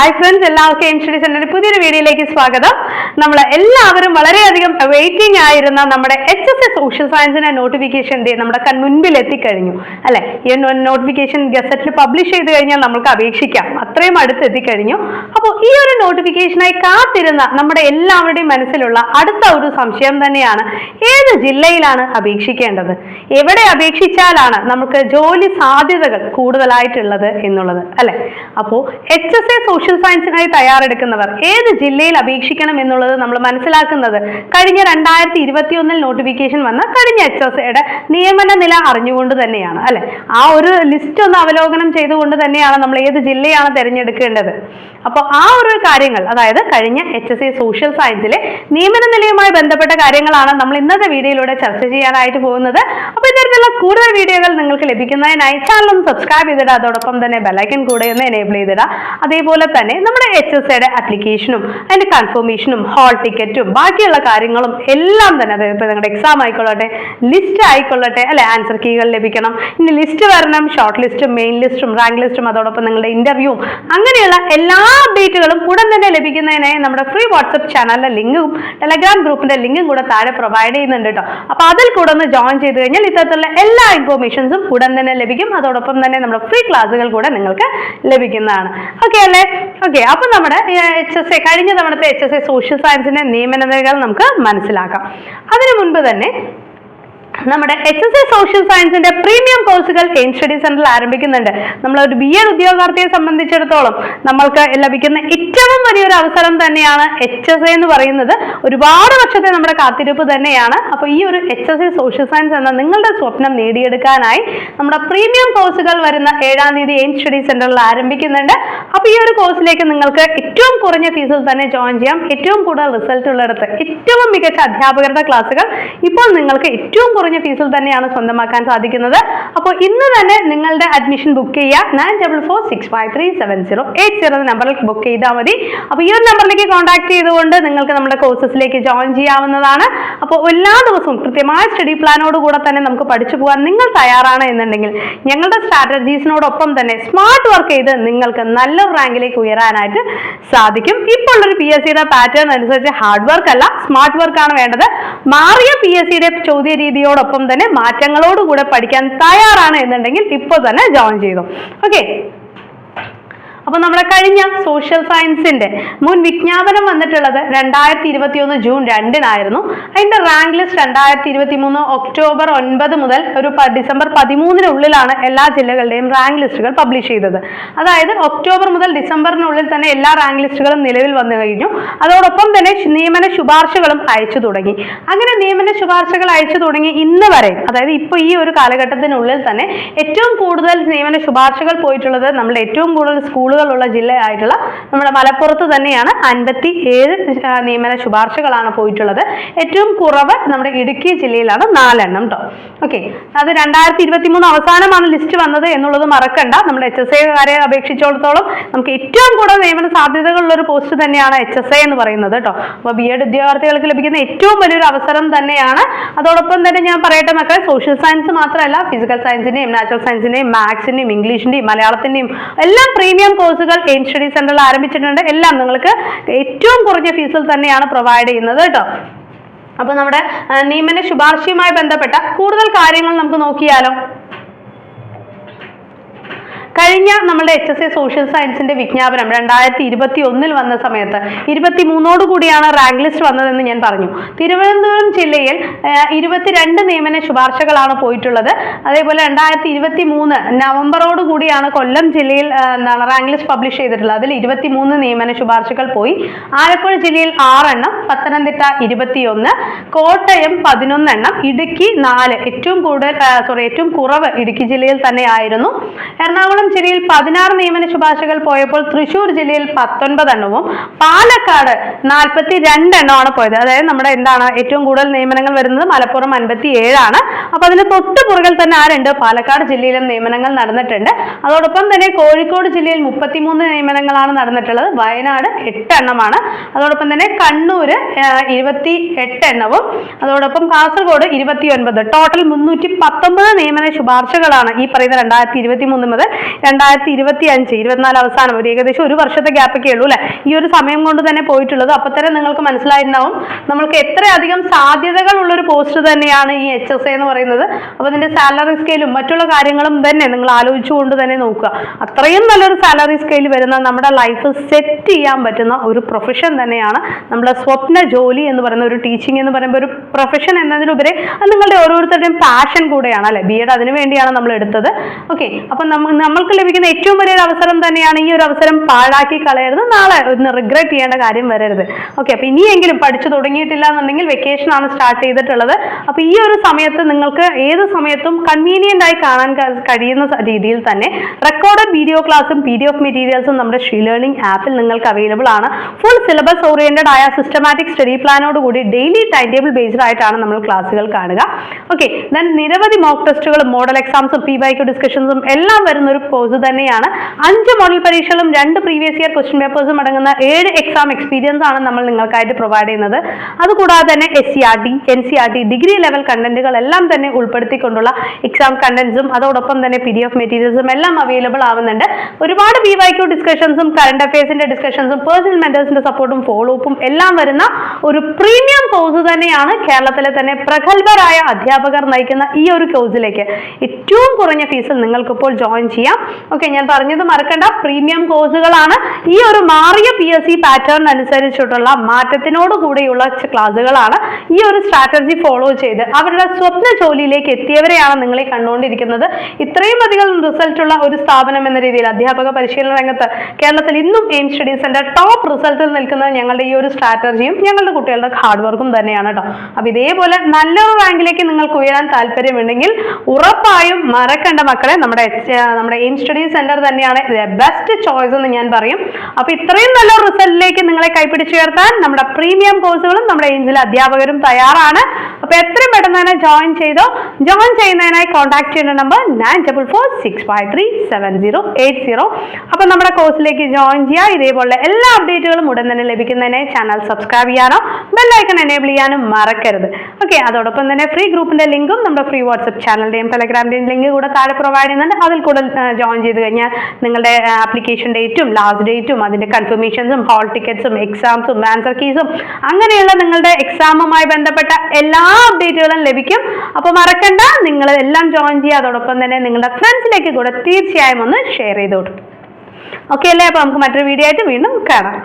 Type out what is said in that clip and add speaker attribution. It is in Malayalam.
Speaker 1: ഹായ് ഫ്രണ്ട്സ് എല്ലാവർക്കും എം സ്റ്റഡി സെന്ററിന്റെ പുതിയൊരു വീഡിയോയിലേക്ക് സ്വാഗതം. നമ്മൾ എല്ലാവരും വളരെയധികം വെയിറ്റിംഗ് ആയിരുന്ന നമ്മുടെ എച്ച് എസ് എസ് സോഷ്യൽ സയൻസിന്റെ നോട്ടിഫിക്കേഷൻ നമ്മുടെ കൺ മുൻപിൽ എത്തിക്കഴിഞ്ഞു. അല്ലെ? ഈ നോട്ടിഫിക്കേഷൻ ഗസറ്റിൽ പബ്ലിഷ് ചെയ്ത് കഴിഞ്ഞാൽ നമുക്ക് അപേക്ഷിക്കാം. അത്രയും അടുത്ത് എത്തിക്കഴിഞ്ഞു. അപ്പോൾ ഈ ഒരു നോട്ടിഫിക്കേഷനായി കാത്തിരുന്ന നമ്മുടെ എല്ലാവരുടെയും മനസ്സിലുള്ള അടുത്ത ഒരു സംശയം തന്നെയാണ്. ഏത് ജില്ലയിലാണ് അപേക്ഷിക്കേണ്ടത്? എവിടെ അപേക്ഷിച്ചാലാണ് നമുക്ക് ജോലി സാധ്യതകൾ കൂടുതലായിട്ടുള്ളത് എന്നുള്ളത്? അല്ലെ? അപ്പോൾ എച്ച് എസ് എ സോഷ്യൽ സയൻസിനായി തയ്യാറെടുക്കുന്നവർ ഏത് ജില്ലയിൽ അപേക്ഷിക്കണം എന്നുള്ളത് നമ്മൾ മനസ്സിലാക്കുന്നത്. കഴിഞ്ഞ രണ്ടായിരത്തി ഇരുപത്തി ഒന്നിൽ നോട്ടിഫിക്കേഷൻ വന്ന കഴിഞ്ഞ എച്ച് എസ് എയുടെ നിയമന നില അറിഞ്ഞുകൊണ്ട് തന്നെയാണ് അല്ലെ? ആ ഒരു ലിസ്റ്റ് ഒന്ന് അവലോകനം ചെയ്തുകൊണ്ട് തന്നെയാണ് നമ്മൾ ഏത് ജില്ലയാണ് തിരഞ്ഞെടുക്കേണ്ടത്. അപ്പോൾ ആ ഒരു കാര്യങ്ങൾ അതായത് കഴിഞ്ഞ എച്ച് എസ് എ സോഷ്യൽ സയൻസിലെ നിയമന നിലയുമായി ബന്ധപ്പെട്ട കാര്യങ്ങളാണ് നമ്മൾ ഇന്നത്തെ വീഡിയോയിലൂടെ ചർച്ച ചെയ്യാനായിട്ട് പോകുന്നത്. അപ്പോൾ ഇത്തരത്തിലുള്ള കൂടുതൽ വീഡിയോകൾ നിങ്ങൾക്ക് ലഭിക്കുന്നതിനായി ചാനൽ ഒന്ന് സബ്സ്ക്രൈബ് ചെയ്തിടുക അതോടൊപ്പം തന്നെ ബെലൈക്കൻ കൂടെ ഒന്ന് എനേബിൾ ചെയ്തിടുക. അതേപോലെ തന്നെ നമ്മുടെ എച്ച് എസ് എയുടെ അപ്ലിക്കേഷനും അതിന്റെ കൺഫർമേഷനും ഹാൾ ടിക്കറ്റും ബാക്കിയുള്ള കാര്യങ്ങളും എല്ലാം തന്നെ അതായത് ഇപ്പോൾ നിങ്ങളുടെ എക്സാം ആയിക്കൊള്ളട്ടെ ലിസ്റ്റ് ആയിക്കൊള്ളട്ടെ അല്ലെ ആൻസർ കീകൾ ലഭിക്കണം. ഇനി ലിസ്റ്റ് വരണം ഷോർട്ട് ലിസ്റ്റും മെയിൻ ലിസ്റ്റും റാങ്ക് ലിസ്റ്റും അതോടൊപ്പം നിങ്ങളുടെ ഇന്റർവ്യൂവും അങ്ങനെയുള്ള എല്ലാ അപ്ഡേറ്റുകളും ഉടൻ തന്നെ ലഭിക്കുന്നതിനായി നമ്മുടെ ഫ്രീ വാട്സപ്പ് ചാനലിലെ ലിങ്കും ടെലഗ്രാം ഗ്രൂപ്പിന്റെ ലിങ്കും കൂടെ താഴെ പ്രൊവൈഡ് ചെയ്യുന്നുണ്ട് കേട്ടോ അപ്പൊ അതിൽ കൂടെ ഒന്ന് ജോയിൻ ചെയ്ത് കഴിഞ്ഞാൽ ഇത്തരത്തിലുള്ള എല്ലാ ഇൻഫോർമേഷൻസും ഉടൻ തന്നെ ലഭിക്കും. അതോടൊപ്പം തന്നെ നമ്മുടെ ഫ്രീ ക്ലാസ്സുകൾ കൂടെ നിങ്ങൾക്ക് ലഭിക്കുന്നതാണ്. ഓക്കെ അല്ലേ? ഓക്കെ അപ്പൊ നമ്മുടെ എച്ച് എസ് എ കഴിഞ്ഞ തവണത്തെ എച്ച് എസ് എ സോഷ്യൽ സയൻസിന്റെ നിയമനതകൾ നമുക്ക് മനസ്സിലാക്കാം. അതിനു മുൻപ് തന്നെ നമ്മുടെ എച്ച് എസ് എ സോഷ്യൽ സയൻസിന്റെ പ്രീമിയം കോഴ്സുകൾ എയിം സ്റ്റഡി സെന്ററിൽ ആരംഭിക്കുന്നുണ്ട്. നമ്മൾ ഒരു ബി എഡ് ഉദ്യോഗാർത്ഥിയെ സംബന്ധിച്ചിടത്തോളം നമ്മൾക്ക് ലഭിക്കുന്ന ഏറ്റവും വലിയൊരു അവസരം തന്നെയാണ് എച്ച് എസ് എ എന്ന് പറയുന്നത്. ഒരുപാട് വർഷത്തെ നമ്മുടെ കാത്തിരിപ്പ് തന്നെയാണ്. അപ്പോൾ ഈ ഒരു H S A social science എന്ന നിങ്ങളുടെ സ്വപ്നം നേടിയെടുക്കാനായി നമ്മുടെ പ്രീമിയം കോഴ്സുകൾ വരുന്ന ഏഴാം തീയതി എയിം സ്റ്റഡി സെന്ററിൽ ആരംഭിക്കുന്നുണ്ട്. അപ്പോൾ ഈ ഒരു കോഴ്സിലേക്ക് നിങ്ങൾക്ക് ഏറ്റവും കുറഞ്ഞ ഫീസിൽ തന്നെ ജോയിൻ ചെയ്യാം. ഏറ്റവും കൂടുതൽ റിസൾട്ട് ഉള്ളിടത്ത് ഏറ്റവും മികച്ച അധ്യാപകരുടെ ക്ലാസ്സുകൾ ഇപ്പോൾ നിങ്ങൾക്ക് ഏറ്റവും കുറഞ്ഞ ഫീസിൽ തന്നെയാണ് സ്വന്തമാക്കാൻ സാധിക്കുന്നത്. അപ്പോൾ ഇന്ന് തന്നെ നിങ്ങളുടെ അഡ്മിഷൻ ബുക്ക് ചെയ്യുക nine double four six five three seven zero eight zero നമ്പറിൽ ബുക്ക് ചെയ്താൽ മതി. അപ്പോൾ ഈ ഒരു നമ്പറിലേക്ക് കോൺടാക്ട് ചെയ്തുകൊണ്ട് നിങ്ങൾക്ക് നമ്മുടെ കോഴ്സസിലേക്ക് ജോയിൻ ചെയ്യാവുന്നതാണ്. അപ്പോൾ എല്ലാ ദിവസവും കൃത്യമായ സ്റ്റഡി പ്ലാനോട് കൂടെ തന്നെ നമുക്ക് പഠിച്ചു പോകാൻ നിങ്ങൾ തയ്യാറാണ് എന്നുണ്ടെങ്കിൽ ഞങ്ങളുടെ സ്ട്രാറ്റജീസിനോടൊപ്പം തന്നെ സ്മാർട്ട് വർക്ക് ചെയ്ത് നിങ്ങൾക്ക് നല്ല റാങ്കിലേക്ക് ഉയരാനായിട്ട് സാധിക്കും. ഇപ്പോൾ ഉള്ളൊരു പി എസ് സിയുടെ പാറ്റേൺ അനുസരിച്ച് ഹാർഡ് വർക്ക് അല്ല സ്മാർട്ട് വർക്ക് ആണ് വേണ്ടത്. മാറിയ പി എസ് സിയുടെ ചോദ്യ രീതിയോടൊപ്പം തന്നെ മാറ്റങ്ങളോടുകൂടെ പഠിക്കാൻ തയ്യാറാണ് എന്നുണ്ടെങ്കിൽ ഇപ്പോൾ തന്നെ ജോയിൻ ചെയ്തു. ഓക്കെ അപ്പൊ നമ്മളെ കഴിഞ്ഞ സോഷ്യൽ സയൻസിന്റെ മുൻ വിജ്ഞാപനം വന്നിട്ടുള്ളത് രണ്ടായിരത്തി ഇരുപത്തി ഒന്ന് ജൂൺ രണ്ടിനായിരുന്നു. അതിന്റെ റാങ്ക് ലിസ്റ്റ് രണ്ടായിരത്തി ഇരുപത്തി മൂന്ന് ഒക്ടോബർ ഒൻപത് മുതൽ ഒരു ഡിസംബർ പതിമൂന്നിനുള്ളിലാണ് എല്ലാ ജില്ലകളുടെയും റാങ്ക് ലിസ്റ്റുകൾ പബ്ലിഷ് ചെയ്തത്. അതായത് ഒക്ടോബർ മുതൽ ഡിസംബറിനുള്ളിൽ തന്നെ എല്ലാ റാങ്ക് ലിസ്റ്റുകളും നിലവിൽ വന്നു കഴിഞ്ഞു. അതോടൊപ്പം തന്നെ നിയമന ശുപാർശകളും അയച്ചു തുടങ്ങി. അങ്ങനെ നിയമന ശുപാർശകൾ അയച്ചു തുടങ്ങി ഇന്ന് വരെ അതായത് ഇപ്പോൾ ഈ ഒരു കാലഘട്ടത്തിനുള്ളിൽ തന്നെ ഏറ്റവും കൂടുതൽ നിയമന ശുപാർശകൾ പോയിട്ടുള്ളത് നമ്മുടെ ഏറ്റവും കൂടുതൽ സ്കൂളുകളുള്ള ജില്ലയായിട്ടുള്ള നമ്മുടെ മലപ്പുറത്ത് തന്നെയാണ് അൻപത്തി ഏഴ് നിയമന ശുപാർശകളാണ് പോയിട്ടുള്ളത്. ഏറ്റവും കുറവ് നമ്മുടെ ഇടുക്കി ജില്ലയിലാണ് നാലെണ്ണം കേട്ടോ ഓക്കെ. അത് രണ്ടായിരത്തി ഇരുപത്തി മൂന്ന് അവസാനമാണ് ലിസ്റ്റ് വന്നത് എന്നുള്ളത് മറക്കണ്ട. നമ്മുടെ എച്ച് എസ് എക്കാരെ അപേക്ഷിച്ചിടത്തോളം നമുക്ക് ഏറ്റവും കൂടുതൽ നിയമന സാധ്യതകളുള്ള ഒരു പോസ്റ്റ് തന്നെയാണ് എച്ച് എസ് എന്ന് പറയുന്നത് കേട്ടോ അപ്പോൾ ബി എഡ് ഉദ്യോഗാർത്ഥികൾക്ക് ലഭിക്കുന്ന ഏറ്റവും വലിയൊരു അവസരം തന്നെയാണ്. അതോടൊപ്പം തന്നെ ഞാൻ പറയട്ടെ മക്കളെ സോഷ്യൽ സയൻസ് മാത്രമല്ല ഫിസിക്കൽ സയൻസിന്റെയും നാച്ചുറൽ സയൻസിന്റെയും മാത്സിന്റെയും ഇംഗ്ലീഷിന്റെയും മലയാളത്തിന്റെയും എല്ലാം പ്രീമിയം കോഴ്സുകൾ എയിം സ്റ്റഡി സെന്ററിൽ ആരംഭിച്ചിട്ടുണ്ട്. എല്ലാം നിങ്ങൾക്ക് ഏറ്റവും കുറഞ്ഞ ഫീസിൽ തന്നെയാണ് പ്രൊവൈഡ് ചെയ്യുന്നത് കേട്ടോ. അപ്പോൾ നമ്മുടെ നിയമന ശുപാർശയുമായി ബന്ധപ്പെട്ട കൂടുതൽ കാര്യങ്ങൾ നമുക്ക് നോക്കിയാലോ? കഴിഞ്ഞ നമ്മുടെ എച്ച് എസ് എ സോഷ്യൽ സയൻസിന്റെ വിജ്ഞാപനം രണ്ടായിരത്തി ഇരുപത്തി ഒന്നിൽ വന്ന സമയത്ത് ഇരുപത്തി മൂന്നോട് കൂടിയാണ് റാങ്ക് ലിസ്റ്റ് വന്നതെന്ന് ഞാൻ പറഞ്ഞു. തിരുവനന്തപുരം ജില്ലയിൽ ഇരുപത്തിരണ്ട് നിയമന ശുപാർശകളാണ് പോയിട്ടുള്ളത്. അതേപോലെ രണ്ടായിരത്തി ഇരുപത്തി മൂന്ന് നവംബറോട് കൂടിയാണ് കൊല്ലം ജില്ലയിൽ എന്താണ് റാങ്ക് ലിസ്റ്റ് പബ്ലിഷ് ചെയ്തിട്ടുള്ളത്. അതിൽ ഇരുപത്തി മൂന്ന് നിയമന ശുപാർശകൾ പോയി. ആലപ്പുഴ ജില്ലയിൽ ആറെണ്ണം പത്തനംതിട്ട ഇരുപത്തിയൊന്ന് കോട്ടയം പതിനൊന്നെണ്ണം ഇടുക്കി നാല്. ഏറ്റവും കൂടുതൽ സോറി ഏറ്റവും കുറവ് ഇടുക്കി ജില്ലയിൽ തന്നെ ആയിരുന്നു. എറണാകുളം ജില്ലയിൽ പതിനാറ് നിയമന ശുപാർശകൾ പോയപ്പോൾ തൃശൂർ ജില്ലയിൽ പത്തൊൻപത് എണ്ണവും പാലക്കാട് നാൽപ്പത്തി രണ്ടെണ്ണമാണ് പോയത്. അതായത് നമ്മുടെ എന്താണ് ഏറ്റവും കൂടുതൽ നിയമനങ്ങൾ വരുന്നത്? മലപ്പുറം അൻപത്തി ഏഴാണ് അപ്പൊ അതിന് തൊട്ട് പുറകിൽ തന്നെ ആരുണ്ട്? പാലക്കാട് ജില്ലയിലും നിയമനങ്ങൾ നടന്നിട്ടുണ്ട്. അതോടൊപ്പം തന്നെ കോഴിക്കോട് ജില്ലയിൽ മുപ്പത്തിമൂന്ന് നിയമനങ്ങളാണ് നടന്നിട്ടുള്ളത്. വയനാട് എട്ട് എണ്ണമാണ്. അതോടൊപ്പം തന്നെ കണ്ണൂര് ഇരുപത്തി എട്ട് എണ്ണവും. അതോടൊപ്പം കാസർഗോഡ് ഇരുപത്തി ഒൻപത് ടോട്ടൽ മുന്നൂറ്റി പത്തൊമ്പത് നിയമന ശുപാർശകളാണ് ഈ പറയുന്ന രണ്ടായിരത്തി ഇരുപത്തി മൂന്ന് മുതൽ രണ്ടായിരത്തി ഇരുപത്തി അഞ്ച് ഇരുപത്തിനാല് അവസാനം ഒരു ഏകദേശം ഒരു വർഷത്തെ ഗ്യാപ്പൊക്കെ ഉള്ളൂ അല്ലെ? ഈ ഒരു സമയം കൊണ്ട് തന്നെ പോയിട്ടുള്ളത്. അപ്പൊ തന്നെ നിങ്ങൾക്ക് മനസ്സിലായിട്ടുണ്ടാവും. നമ്മൾക്ക് എത്രയധികം സാധ്യതകൾ ഉള്ള ഒരു പോസ്റ്റ് തന്നെയാണ് ഈ എച്ച് എസ് എന്ന് പറയുന്നത്. അപ്പൊ അതിന്റെ സാലറി സ്കെയിലും മറ്റുള്ള കാര്യങ്ങളും തന്നെ നിങ്ങൾ ആലോചിച്ചുകൊണ്ട് തന്നെ നോക്കുക. അത്രയും നല്ലൊരു സാലറി സ്കെയിൽ വരുന്ന നമ്മുടെ ലൈഫ് സെറ്റ് ചെയ്യാൻ പറ്റുന്ന ഒരു പ്രൊഫഷൻ തന്നെയാണ് നമ്മുടെ സ്വപ്ന ജോലി എന്ന് പറയുന്ന ഒരു ടീച്ചിങ് എന്ന് പറയുമ്പോൾ ഒരു പ്രൊഫഷൻ എന്നതിലുപരി അത് നിങ്ങളുടെ ഓരോരുത്തരുടെയും പാഷൻ കൂടെയാണ് അല്ലെ? ബി എഡ് അതിനു വേണ്ടിയാണ് നമ്മൾ എടുത്തത്. ഓക്കെ അപ്പം നമ്മ നമ്മൾക്ക് ലഭിക്കുന്ന ഏറ്റവും വലിയൊരു അവസരം തന്നെയാണ് ഈ ഒരു അവസരം പാഴാക്കി കളയരുത്. നാളെ ഒന്ന് റിഗ്രറ്റ് ചെയ്യേണ്ട കാര്യം വരരുത്. ഓക്കെ അപ്പൊ ഇനിയെങ്കിലും പഠിച്ചു തുടങ്ങിയിട്ടില്ല എന്നുണ്ടെങ്കിൽ വെക്കേഷൻ ആണ് സ്റ്റാർട്ട് ചെയ്തിട്ടുള്ളത്. അപ്പൊ ഈ ഒരു സമയത്ത് നിങ്ങൾക്ക് ഏത് സമയത്തും കൺവീനിയന്റ് ആയി കാണാൻ കഴിയുന്ന രീതിയിൽ തന്നെ റെക്കോർഡഡ് വീഡിയോ ക്ലാസ്സും പി ഡി എഫ് മെറ്റീരിയൽസും നമ്മുടെ ഷീ ലേണിംഗ് ആപ്പിൽ നിങ്ങൾക്ക് അവൈലബിൾ ആണ്. ഫുൾ സിലബസ് ഓറിയന്റഡ് ആയ സിസ്റ്റമാറ്റിക് സ്റ്റഡി പ്ലാനോട് കൂടി ഡെയിലി ടൈം ടേബിൾ ബേസ്ഡ് ആയിട്ടാണ് നമ്മൾ ക്ലാസ്സുകൾ കാണുക. ഓക്കെ ദെൻ നിരവധി മോക്ക് ടെസ്റ്റുകളും മോഡൽ എക്സാംസും പി ബൈക്ക് ഡിസ്കഷൻസും എല്ലാം വരുന്ന ഒരു കോഴ്സ് തന്നെയാണ്. അഞ്ച് മോഡൽ പരീക്ഷകളും രണ്ട് പ്രീവിയസ് ഇയർ ക്വസ്റ്റ്യൻ പേപ്പേഴ്സും അടങ്ങുന്ന ഏഴ് എക്സാം എക്സ്പീരിയൻസ് ആണ് നമ്മൾ നിങ്ങൾക്കായിട്ട് പ്രൊവൈഡ് ചെയ്യുന്നത്. അതുകൂടാതെ തന്നെ S C R T N C R T degree level കണ്ടന്റുകൾ എല്ലാം തന്നെ ഉൾപ്പെടുത്തിക്കൊണ്ടുള്ള എക്സാം കണ്ടന്റ്സും അതോടൊപ്പം തന്നെ പി ഡി എഫ് മെറ്റീരിയൽസും എല്ലാം അവൈലബിൾ ആവുന്നുണ്ട്. ഒരുപാട് പി വൈ ക്യു ഡിസ്കഷൻസും കറണ്ട് അഫയേഴ്സിന്റെ ഡിസ്കഷൻസും പേഴ്സണൽ മെന്റേഴ്സിന്റെ സപ്പോർട്ടും ഫോളോ അപ്പും എല്ലാം വരുന്ന ഒരു പ്രീമിയം കോഴ്സ് തന്നെയാണ് കേരളത്തിലെ തന്നെ പ്രഗത്ഭരായ അധ്യാപകർ നയിക്കുന്ന ഈ ഒരു കോഴ്സിലേക്ക് ഏറ്റവും കുറഞ്ഞ ഫീസിൽ നിങ്ങൾക്കിപ്പോൾ ജോയിൻ ചെയ്യാം. ഓക്കെ ഞാൻ പറഞ്ഞത് മറക്കണ്ട. പ്രീമിയം കോഴ്സുകളാണ് ഈ ഒരു മാറിയ പി എസ് സി പാറ്റേൺ അനുസരിച്ചിട്ടുള്ള മാറ്റത്തിനോട് കൂടിയുള്ള ക്ലാസ്സുകളാണ് ഈ ഒരു സ്ട്രാറ്റജി ഫോളോ ചെയ്ത്. അവരുടെ സ്വപ്ന ജോലിയിലേക്ക് എത്തിയവരെയാണ് നിങ്ങളെ കണ്ടുകൊണ്ടിരിക്കുന്നത്. ഇത്രയും അധികം റിസൾട്ടുള്ള ഒരു സ്ഥാപനം എന്ന രീതിയിൽ അധ്യാപക പരിശീലന രംഗത്ത് കേരളത്തിൽ ഇന്നും എയിം സ്റ്റഡി സെന്റർ ടോപ്പ് റിസൾട്ടിൽ നിൽക്കുന്നത് ഞങ്ങളുടെ ഈ ഒരു സ്ട്രാറ്റജിയും ഞങ്ങളുടെ കുട്ടികളുടെ ഹാർഡ് വർക്കും തന്നെയാണ് കേട്ടോ അപ്പൊ ഇതേപോലെ നല്ലൊരു റാങ്കിലേക്ക് നിങ്ങൾക്ക് ഉയരാൻ താല്പര്യമുണ്ടെങ്കിൽ ഉറപ്പായും മറക്കേണ്ട മക്കളെ. നമ്മുടെ നമ്മുടെ എയിം സ്റ്റഡി സെന്റർ തന്നെയാണ്. ബെസ്റ്റ് ചോയ്സ് എന്ന് ഞാൻ പറയും. അപ്പൊ ഇത്രയും നല്ല റിസൾട്ടിലേക്ക് നിങ്ങളെ കൈപിടിച്ചുയർത്താൻ നമ്മുടെ പ്രീമിയം കോഴ്സുകളും നമ്മുടെ എയിംസിലെ അധ്യാപകരും തയ്യാറാണ്. അപ്പൊ എത്രയും പെട്ടെന്ന് തന്നെ ജോയിൻ ചെയ്തോ ജോയിൻ ചെയ്യുന്നതിനായി കോൺടാക്ട് ചെയ്യുന്ന number nine double four six five three seven zero eight zero അപ്പൊ നമ്മുടെ കോഴ്സിലേക്ക് ജോയിൻ ചെയ്യുക ഇതേപോലെ എല്ലാ അപ്ഡേറ്റുകളും ഉടൻ തന്നെ ലഭിക്കുന്നതിനായി ചാനൽ സബ്സ്ക്രൈബ് ചെയ്യാനോ ബെല്ലൈക്കൺ എനേബിൾ ചെയ്യാനും മറക്കരുത്. ഓക്കെ അതോടൊപ്പം തന്നെ ഫ്രീ ഗ്രൂപ്പിന്റെ ലിങ്കും നമ്മുടെ ഫ്രീ വാട്സപ്പ് ചാനലിന്റെയും ടെലഗ്രാമിന്റെയും ലിങ്ക് കൂടെ താഴെ പ്രൊവൈഡ് ചെയ്യുന്നുണ്ട്. അതിൽ കൂടെ ജോയിൻ ചെയ്ത് കഴിഞ്ഞാൽ നിങ്ങളുടെ ആപ്ലിക്കേഷൻ ഡേറ്റും ലാസ്റ്റ് ഡേറ്റും അതിന്റെ കൺഫർമേഷൻസും ഹാൾ ടിക്കറ്റ്സും എക്സാംസും ആൻസർ കീസും അങ്ങനെയുള്ള നിങ്ങളുടെ എക്സാമുമായി ബന്ധപ്പെട്ട എല്ലാ അപ്ഡേറ്റുകളും ലഭിക്കും. അപ്പോൾ മറക്കണ്ട നിങ്ങൾ എല്ലാം ജോയിൻ ചെയ്യുക. അതോടൊപ്പം തന്നെ നിങ്ങളുടെ ഫ്രണ്ട്സിലേക്ക് കൂടെ തീർച്ചയായും ഒന്ന് ഷെയർ ചെയ്തോട്ടു ഓക്കെ അല്ലേ? അപ്പോൾ നമുക്ക് മറ്റൊരു വീഡിയോ ആയിട്ട് വീണ്ടും കാണാം.